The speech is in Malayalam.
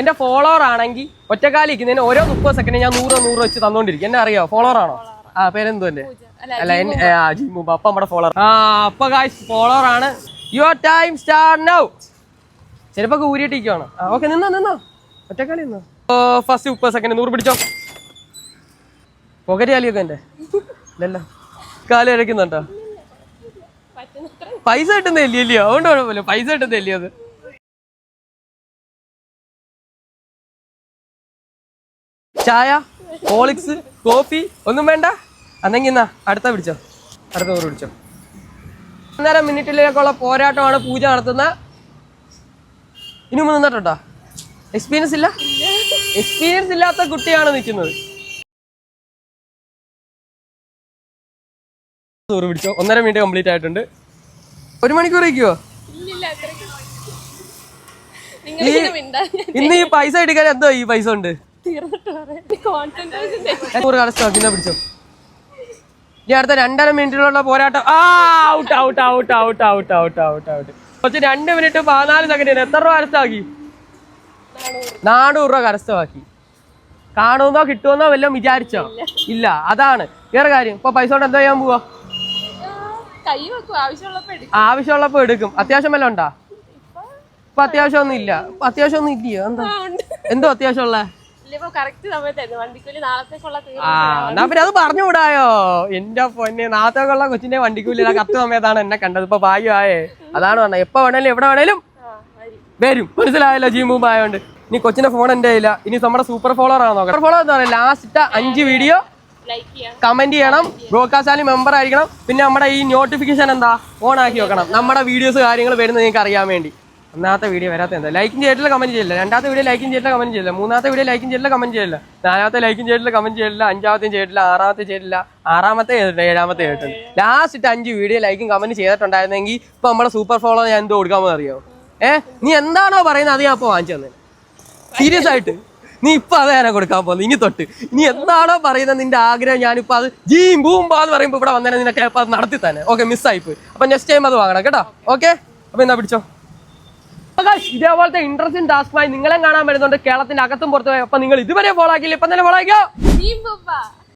എന്റെ ഫോളോവർ ആണെങ്കിൽ ഒറ്റക്കാലി ഇരിക്കുന്നതിന് ഓരോ മുപ്പത് സെക്കൻഡ് ഞാൻ നൂറ് നൂറ് വെച്ച് തന്നോണ്ടിരിക്കും. എന്നെ അറിയോ? ഫോളോവർ ആണോ? ആ പേരെന്തു എന്റെ അല്ല ജിമ്മു അപ്പ നമ്മുടെ ഫോളോവർ ആ അപ്പൊ കാശ് ഫോളോവർ ആണ്. യുവർ ടൈം സ്റ്റാർട്ട് നൗ ചിലപ്പോ ഊരിയിട്ടിരിക്കുവാണ്. ആ ഓക്കെ നിന്നോ നിന്നോ. ഒറ്റക്കാലി നിന്നോ. ഫസ്റ്റ് മുപ്പത് സെക്കൻഡ് നൂറ് പിടിച്ചോ. പുകരി കാലിയൊക്കെ എന്റെ. ഇല്ലല്ലോ. കാലി ഇഴക്കുന്നുണ്ടോ പൈസ കിട്ടുന്നില്ല ഇല്ലയോ? അതുകൊണ്ട് കുഴപ്പമില്ല. പൈസ കിട്ടുന്നില്ല അത്? ചായ ഹോളിക്സ് കോഫി ഒന്നും വേണ്ട. അന്നെങ്കിൽ എന്നാ അടുത്ത പിടിച്ചോ. അടുത്ത ഓർ പിടിച്ചോ. ഒന്നര മിനിറ്റിലേക്കുള്ള പോരാട്ടമാണ് പൂജ നടത്തുന്ന. ഇനി മുമ്പ് നിന്നിട്ടുണ്ടോ? എക്സ്പീരിയൻസ് ഇല്ല? എക്സ്പീരിയൻസ് ഇല്ലാത്ത കുട്ടിയാണ് നിൽക്കുന്നത്. പിടിച്ചോ. ഒന്നര മിനിറ്റ് കംപ്ലീറ്റ് ആയിട്ടുണ്ട്. ഒരു മണിക്കൂർ ഇരിക്കുവോ ഇന്ന് ഈ പൈസ എടുക്കാൻ എന്തോ ഈ പൈസ ഉണ്ട്? പിടിച്ചോ. ഇനി അടുത്ത രണ്ടര മിനിറ്റിലുള്ള പോരാട്ടം. ആ out out out out out out out out കുറച്ച് രണ്ട് മിനിറ്റ് പതിനാല് സെക്കൻഡ് എത്ര രൂപ കരസ്ഥമാക്കി? നാനൂറ് രൂപ കരസ്ഥമാക്കി. കാണുമെന്നോ കിട്ടുമെന്നോ വല്ലതും വിചാരിച്ചോ? ഇല്ല അതാണ്. വേറെ കാര്യം ഇപ്പൊ പൈസ കൊണ്ട് എന്താ ചെയ്യാൻ പോവാ? ആവശ്യമുള്ളപ്പോ എടുക്കും. അത്യാവശ്യം വല്ലതും ഉണ്ടാ? ഇപ്പൊ അത്യാവശ്യം ഒന്നും ഇല്ല അത്യാവശ്യം ഒന്നും ഇല്ലയോ? എന്താ? എന്തോ അത്യാവശ്യമുള്ള? ഇല്ലിപ്പോ കറക്റ്റ് സമയത്തായിരുന്നു. വണ്ടിക്കൂലി നാളത്തേക്കുള്ള തീർന്നു ആ എന്നാ പിന്നെ അത് പറഞ്ഞുകൂടായോ? എന്റെ പൊന്നെ നാളത്തേക്കുള്ള കൊച്ചിന്റെ വണ്ടിക്കൂലില്ല കത്ത് സമയത്താണ് എന്നെ കണ്ടത്. ഇപ്പൊ ആയേ അതാണ് പറഞ്ഞത്. എപ്പോ വേണേലും എവിടെ വേണേലും വരും. മനസ്സിലായല്ലോ ജി മൂവ് ആയതുകൊണ്ട് ഇനി കൊച്ചിന്റെ ഫോൺ എന്റെ ഇല്ല ഇനി നമ്മുടെ സൂപ്പർ ഫോളോർ ആണോ നോക്കാം ഫോളോവർ എന്ന് പറയുന്നത് ലാസ്റ്റ് അഞ്ച് വീഡിയോ കമന്റ് ചെയ്യണം. ബ്രോഡ്കാസ്റ്റ് മെമ്പർ ആയിരിക്കണം. പിന്നെ നമ്മുടെ ഈ നോട്ടിഫിക്കേഷൻ എന്താ? ഓൺ ആക്കി വെക്കണം. നമ്മുടെ വീഡിയോസ് കാര്യങ്ങൾ വരുന്നത് നിങ്ങൾക്ക് അറിയാൻ വേണ്ടി. ഒന്നാമത്തെ വീഡിയോ വരാത്ത എന്താ? ലൈക്കും ചെയ്തിട്ടില്ല കമന്റ് ചെയ്യില്ല രണ്ടാമത്തെ വീഡിയോ ലൈക്കും ചെയ്തിട്ടില്ല കമന്റ് ചെയ്യില്ല മൂന്നാമത്തെ വീഡിയോ ലൈക്കും ചെയ്തിട്ടില്ല കമന്റ് ചെയ്യില്ല നാലാമത്തെ ലൈക്കും ചെയ്തിട്ടില്ല കമന്റ് ചെയ്യില്ല അഞ്ചാമത്തെയും ചെയ്തിട്ടില്ല ആറാമത്തെ ചെയ്തിട്ടില്ല. ആറാമത്തെ ഏഴാമത്തെ ചെയ്തിട്ടുണ്ട് ലാസ്റ്റ് അഞ്ച് വീഡിയോ ലൈക്കും കമന്റ് ചെയ്തിട്ടുണ്ടായിരുന്നെങ്കിൽ ഇപ്പൊ നമ്മുടെ സൂപ്പർ ഫോളോ ഞാൻ എന്തോ കൊടുക്കാമെന്ന് അറിയോ ഏ? നീ എന്താണോ പറയുന്നത് അത് ഞാൻ ഇപ്പൊ വാങ്ങിച്ചു തന്നെ. സീരിയസ് ആയിട്ട്. നീ ഇപ്പൊ അത് ഞാനാ കൊടുക്കാൻ പോകുന്നത്. ഇനി തൊട്ട്. നീ എന്താണോ പറയുന്നത് നിന്റെ ആഗ്രഹം ഞാനിപ്പോ അത് ജീം ബൂംബാ എന്ന് പറയുമ്പോ ഇവിടെ വന്നേ നിന്നെ അത് നടത്തി തന്നെ. ഓക്കെ മിസ്സായിപ്പോയി അപ്പൊ നെക്സ്റ്റ് ടൈം അത് വാങ്ങണം കേട്ടോ. ഓക്കെ അപ്പൊ എന്നാ പിടിച്ചോ? അപ്പൊ ഇതേപോലത്തെ ഇൻട്രസ്റ്റിംഗ് ടാസ്കുമായി നിങ്ങളെ കാണാൻ വരുന്നുണ്ട്. കേരളത്തിന്റെ അകത്തും പുറത്തും അപ്പൊ നിങ്ങൾ ഇതുവരെ ഫോളോ ആക്കിയില്ല. ഇപ്പൊ തന്നെ ഫോളോ ആക്കിയോ?